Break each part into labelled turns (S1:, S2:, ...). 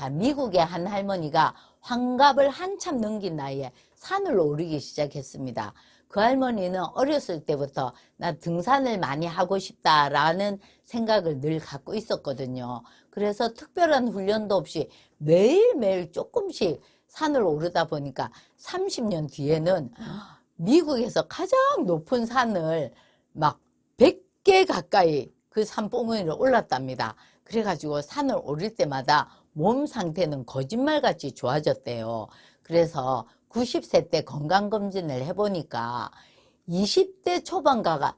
S1: 자, 미국의 한 할머니가 환갑을 한참 넘긴 나이에 산을 오르기 시작했습니다. 그 할머니는 어렸을 때부터 나 등산을 많이 하고 싶다라는 생각을 늘 갖고 있었거든요. 그래서 특별한 훈련도 없이 매일매일 조금씩 산을 오르다 보니까 30년 뒤에는 미국에서 가장 높은 산을 막 100개 가까이 그 산봉우리를 올랐답니다. 그래가지고 산을 오를 때마다 몸 상태는 거짓말같이 좋아졌대요. 그래서 90세 때 건강검진을 해보니까 20대 초반가가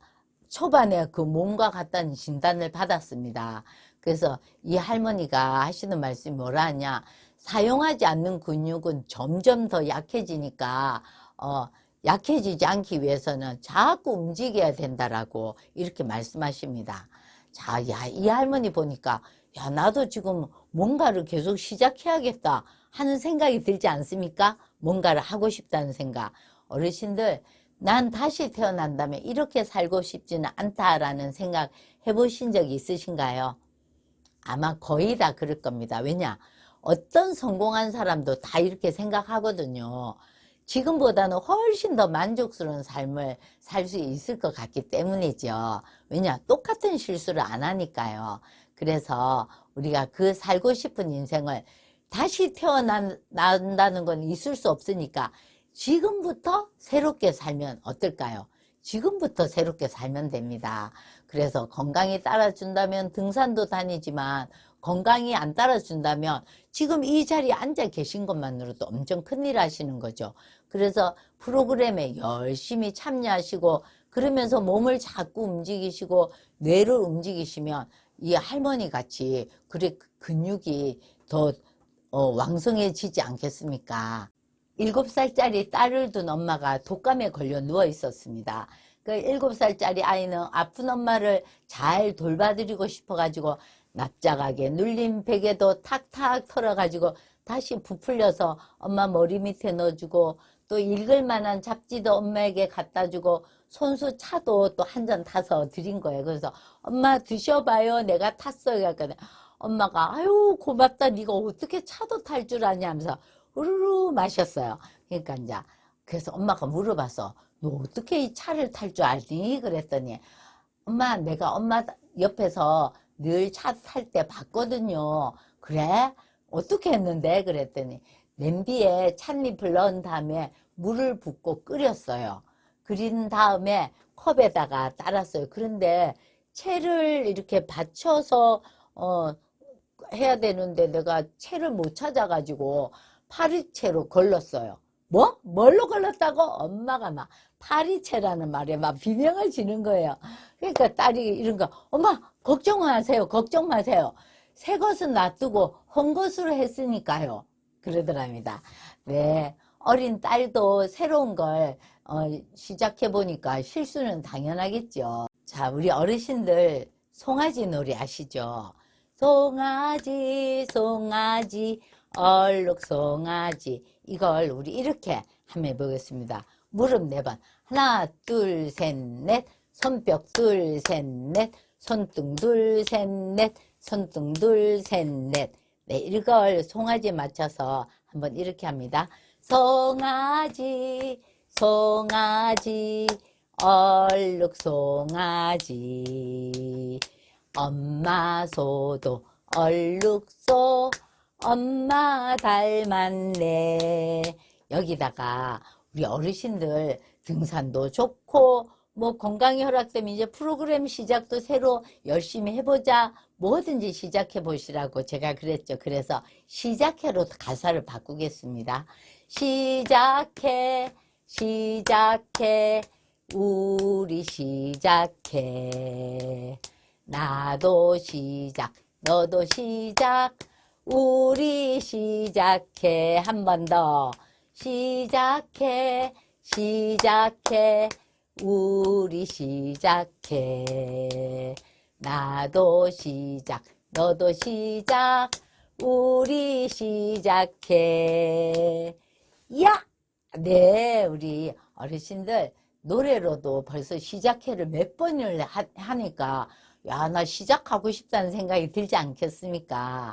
S1: 초반에 그 몸과 같다는 진단을 받았습니다. 그래서 이 할머니가 하시는 말씀이 뭐라 하냐. 사용하지 않는 근육은 점점 더 약해지니까, 어, 약해지지 않기 위해서는 자꾸 움직여야 된다라고 이렇게 말씀하십니다. 자, 야, 이 할머니 보니까, 야, 나도 지금 뭔가를 계속 시작해야겠다 하는 생각이 들지 않습니까? 뭔가를 하고 싶다는 생각. 어르신들, 난 다시 태어난다면 이렇게 살고 싶지는 않다라는 생각 해보신 적이 있으신가요? 아마 거의 다 그럴 겁니다. 왜냐? 어떤 성공한 사람도 다 이렇게 생각하거든요. 지금보다는 훨씬 더 만족스러운 삶을 살 수 있을 것 같기 때문이죠. 왜냐? 똑같은 실수를 안 하니까요. 그래서 우리가 그 살고 싶은 인생을 다시 태어난다는 건 있을 수 없으니까 지금부터 새롭게 살면 어떨까요? 지금부터 새롭게 살면 됩니다. 그래서 건강이 따라준다면 등산도 다니지만 건강이 안 따라준다면 지금 이 자리에 앉아 계신 것만으로도 엄청 큰일 하시는 거죠. 그래서 프로그램에 열심히 참여하시고 그러면서 몸을 자꾸 움직이시고 뇌를 움직이시면 이 할머니 같이 그래 근육이 더 어, 왕성해지지 않겠습니까? 일곱 살짜리 딸을 둔 엄마가 독감에 걸려 누워 있었습니다. 그 일곱 살짜리 아이는 아픈 엄마를 잘 돌봐드리고 싶어가지고 납작하게 눌린 베개도 탁탁 털어가지고 다시 부풀려서 엄마 머리 밑에 넣어주고 또 읽을 만한 잡지도 엄마에게 갖다 주고 손수 차도 또 한 잔 타서 드린 거예요. 그래서 엄마 드셔봐요. 내가 탔어요. 그랬더니 엄마가 아유 고맙다. 네가 어떻게 차도 탈 줄 아냐 하면서 우르르 마셨어요. 그러니까 이제 그래서 엄마가 물어봤어. 너 어떻게 이 차를 탈 줄 알니? 그랬더니 엄마 내가 엄마 옆에서 늘 차 탈 때 봤거든요. 그래? 어떻게 했는데? 그랬더니 냄비에 찻잎을 넣은 다음에 물을 붓고 끓였어요. 그린 다음에 컵에다가 따랐어요. 그런데 채를 이렇게 받쳐서 어 해야 되는데 내가 채를 못 찾아가지고 파리채로 걸렀어요. 뭐? 뭘로 걸렀다고? 엄마가 막 파리채라는 말에 막 비명을 지는 거예요. 그러니까 딸이 이런 거, 엄마, 걱정 마세요. 걱정 마세요. 새 것은 놔두고 헌 것으로 했으니까요. 그러더랍니다. 네. 어린 딸도 새로운 걸 어, 시작해보니까 실수는 당연하겠죠. 자, 우리 어르신들 송아지 놀이 아시죠? 송아지, 송아지, 얼룩 송아지. 이걸 우리 이렇게 한번 해보겠습니다. 무릎 네 번. 하나, 둘, 셋, 넷. 손뼉 둘, 셋, 넷. 손등 둘, 셋, 넷. 손등 둘, 셋, 넷. 네, 이걸 송아지에 맞춰서 한번 이렇게 합니다. 송아지, 송아지, 얼룩 송아지. 엄마 소도 얼룩 소, 엄마 닮았네. 여기다가 우리 어르신들 등산도 좋고, 뭐 건강이 허락되면 이제 프로그램 시작도 새로 열심히 해보자. 뭐든지 시작해 보시라고 제가 그랬죠. 그래서 시작해로 가사를 바꾸겠습니다. 시작해, 시작해, 우리 시작해. 나도 시작, 너도 시작, 우리 시작해. 한 번 더. 시작해, 시작해, 우리 시작해. 나도 시작, 너도 시작, 우리 시작해. 야! 네, 우리 어르신들 노래로도 벌써 시작해를 몇 번을 하, 하니까 야, 나 시작하고 싶다는 생각이 들지 않겠습니까?